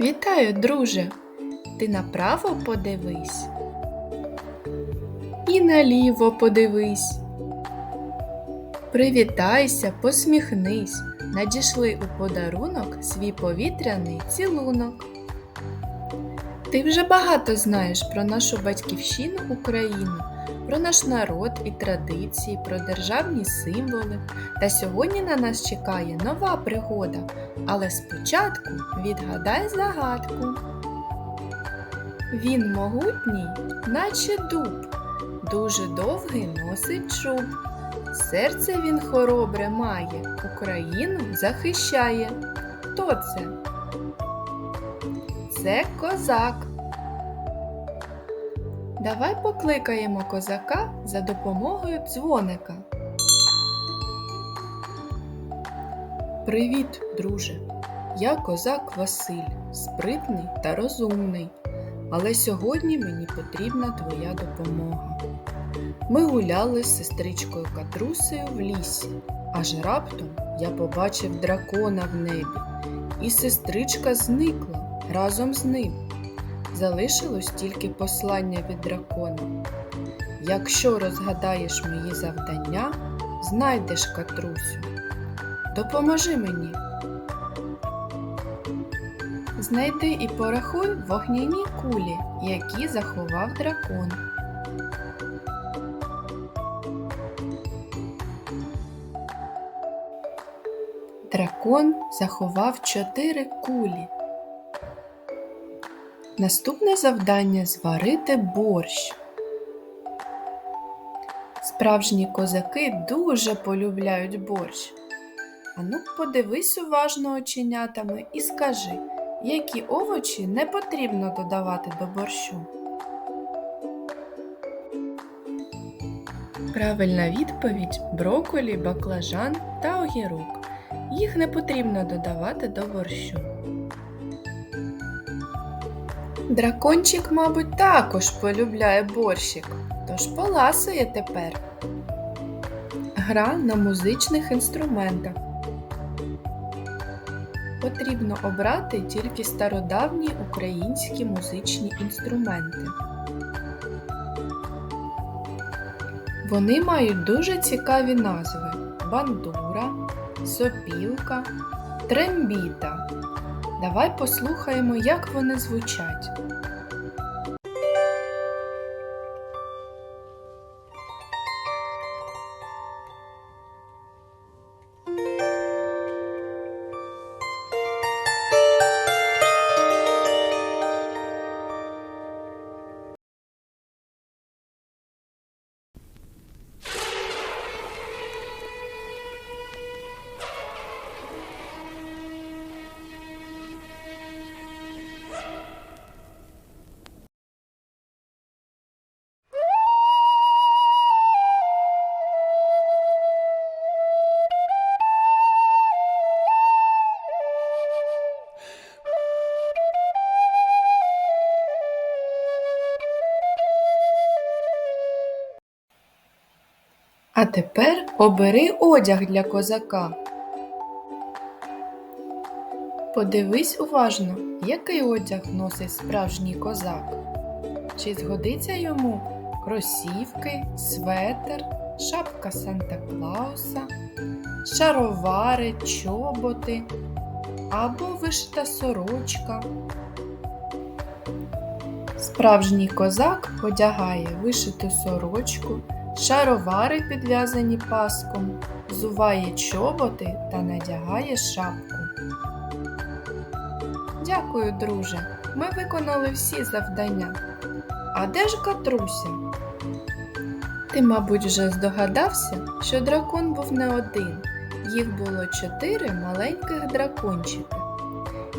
Вітаю, друже! Ти направо подивись. І наліво подивись. Привітайся, посміхнись. Надішли у подарунок свій повітряний цілунок. Ти вже багато знаєш про нашу батьківщину Україну, про наш народ і традиції, про державні символи. Та сьогодні на нас чекає нова пригода. Але спочатку відгадай загадку. Він могутній, наче дуб, дуже довгий носить чуб. Серце він хоробре має, Україну захищає. Хто це? Це козак. Давай покликаємо козака за допомогою дзвоника. Привіт, друже! Я козак Василь, спритний та розумний. Але сьогодні мені потрібна твоя допомога. Ми гуляли з сестричкою Катрусею в лісі, аж раптом я побачив дракона в небі, і сестричка зникла разом з ним. Залишилось тільки послання від дракона. Якщо розгадаєш мої завдання, знайдеш Катрусю. Допоможи мені. Знайди і порахуй вогняні кулі, які заховав дракон. Дракон заховав чотири кулі. Наступне завдання зварити борщ. Справжні козаки дуже полюбляють борщ. Ану, подивись уважно оченятами і скажи, які овочі не потрібно додавати до борщу. Правильна відповідь броколі, баклажан та огірок. Їх не потрібно додавати до борщу. Дракончик, мабуть, також полюбляє борщик, тож поласує тепер. Гра на музичних інструментах. Потрібно обрати тільки стародавні українські музичні інструменти. Вони мають дуже цікаві назви: бандура, сопілка, трембіта. Давай послухаємо, як вони звучать. А тепер обери одяг для козака. Подивись уважно, який одяг носить справжній козак. Чи згодиться йому кросівки, светер, шапка Санта Клауса, шаровари, чоботи або вишита сорочка. Справжній козак одягає вишиту сорочку, шаровари підв'язані паском, зуває чоботи та надягає шапку. Дякую, друже. Ми виконали всі завдання. А де ж Катруся? Ти, мабуть, вже здогадався, що дракон був не один. Їх було чотири маленьких дракончики.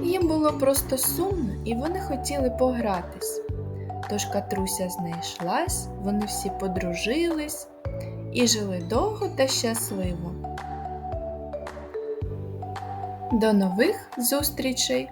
Їм було просто сумно і вони хотіли погратись. Тож Катруся знайшлась, вони всі подружились і жили довго та щасливо. До нових зустрічей!